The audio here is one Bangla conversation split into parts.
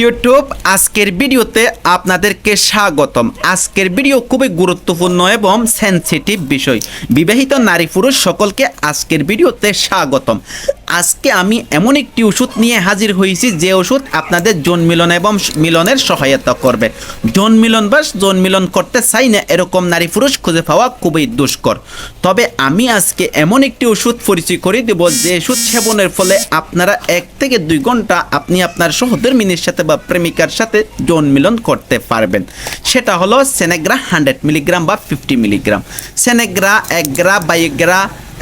ইউটিউব আজকের ভিডিওতে আপনাদেরকে স্বাগতম। আজকের ভিডিও খুবই গুরুত্বপূর্ণ এবং সেনসিটিভ বিষয়। বিবাহিত নারী পুরুষ সকলকে আজকের ভিডিওতে স্বাগতম। আজকে আমি এমন একটি ওষুধ নিয়ে হাজির হয়েছি, যে ওষুধ আপনাদের যৌন মিলন এবং মিলনের সহায়তা করবে। যৌন মিলন বা যৌন মিলন করতে চাই না এরকম নারী পুরুষ খুঁজে পাওয়া খুবই দুষ্কর। তবে আমি আজকে এমন একটি ওষুধ পরিচয় করে দেব, যে ওষুধ সেবনের ফলে আপনারা এক থেকে দুই ঘণ্টা আপনি আপনার সহদের সহধর্মিনীর সাথে বা প্রেমিকার সাথে যৌন মিলন করতে পারবেন। সেটা হলো সেনেগ্রা হান্ড্রেড মিলিগ্রাম বা ফিফটি মিলিগ্রাম। সেনেগ্রা এক গ্রা বা এক গ্রা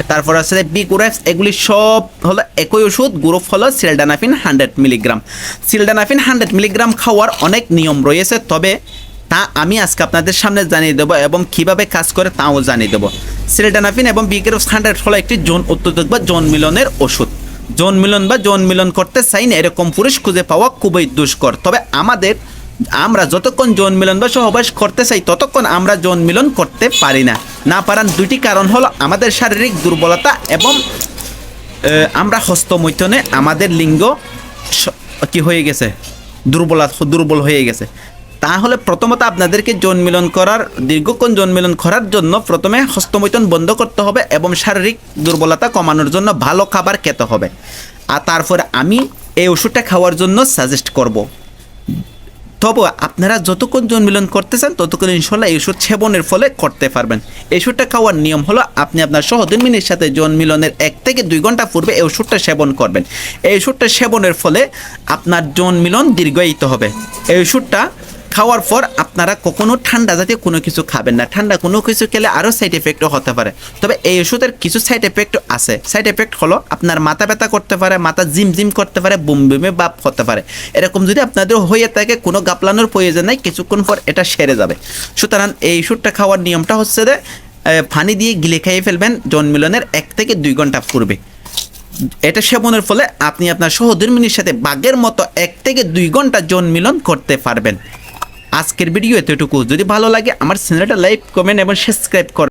তারপর আছে বিকুরেক্স এগুলি সব হলো একই ওষুধ, গ্রুপ হলো sildenafil hundred milligram. Sildenafil hundred milligram খাওয়ার অনেক নিয়ম রয়েছে, তবে তা আমি আজকে আপনাদের সামনে জানিয়ে দেবো এবং কীভাবে কাজ করে তাও জানিয়ে দেবো। সিলডানাফিন এবং বিকুরেক্স হান্ড্রেড হলো একটি যৌন উত্তেজক বা যৌন মিলনের ওষুধ। যৌন মিলন বা যৌন মিলন করতে চাই না, এরকম পুরুষ খুঁজে পাওয়া খুবই দুষ্কর। তবে আমাদের, আমরা যতক্ষণ যৌন মিলন বা সহবাস করতে চাই, ততক্ষণ আমরা যৌন মিলন করতে পারি না। না পারার দুটি কারণ হলো আমাদের শারীরিক দুর্বলতা এবং আমরা হস্তমৈথনে আমাদের লিঙ্গ কি হয়ে গেছে? দুর্বল দুর্বল হয়ে গেছে। তাহলে প্রথমত আপনাদেরকে যৌন মিলন করার, দীর্ঘক্ষণ যৌন মিলন করার জন্য প্রথমে হস্তমৈথন বন্ধ করতে হবে এবং শারীরিক দুর্বলতা কমানোর জন্য ভালো খাবার খেতে হবে। আর তারপরে আমি এই ওষুধটা খাওয়ার জন্য সাজেস্ট করব। তবে আপনারা যতক্ষণ যৌন মিলন করতে চান ততক্ষণ ইনশাল্লাহ এই ওষুধ সেবনের ফলে করতে পারবেন। এই ওষুধটা খাওয়ার নিয়ম হলো আপনি আপনার সহধর্মিনীর সাথে যৌন মিলনের এক থেকে দুই ঘণ্টা পূর্বে এই ওষুধটা সেবন করবেন। এই ওষুধটা সেবনের ফলে আপনার যৌন মিলন দীর্ঘায়িত হবে। এই ওষুধটা খাওয়ার পর আপনারা কখনো ঠান্ডা জাতীয় কোনো কিছু খাবেন না। ঠান্ডা কোনো কিছু খেলে আরও সাইড এফেক্টও হতে পারে। তবে এই ওষুধের কিছু সাইড এফেক্ট আছে। সাইড এফেক্ট হলো আপনার মাথা ব্যথা করতে পারে, মাথা জিম জিম করতে পারে বুম বুমে বাপ হতে পারে। এরকম যদি আপনাদের হয়ে থাকে, কোনো গাপলানোর প্রয়োজন নেই, কিছুক্ষণ পর এটা সেরে যাবে। সুতরাং এই ওষুধটা খাওয়ার নিয়মটা হচ্ছে যে পানি দিয়ে গিলে খাইয়ে ফেলবেন জন্মিলনের এক থেকে দুই ঘণ্টা পূর্বে। এটা সেবনের ফলে আপনি আপনার সহধর্মিনীর সাথে বাঘের মতো এক থেকে দুই ঘণ্টা জন্মিলন করতে পারবেন। আজকের ভিডিও এতটুকু যদি ভালো লাগে আমার চ্যানেলটা লাইক কমেন্ট এবং সাবস্ক্রাইব কর।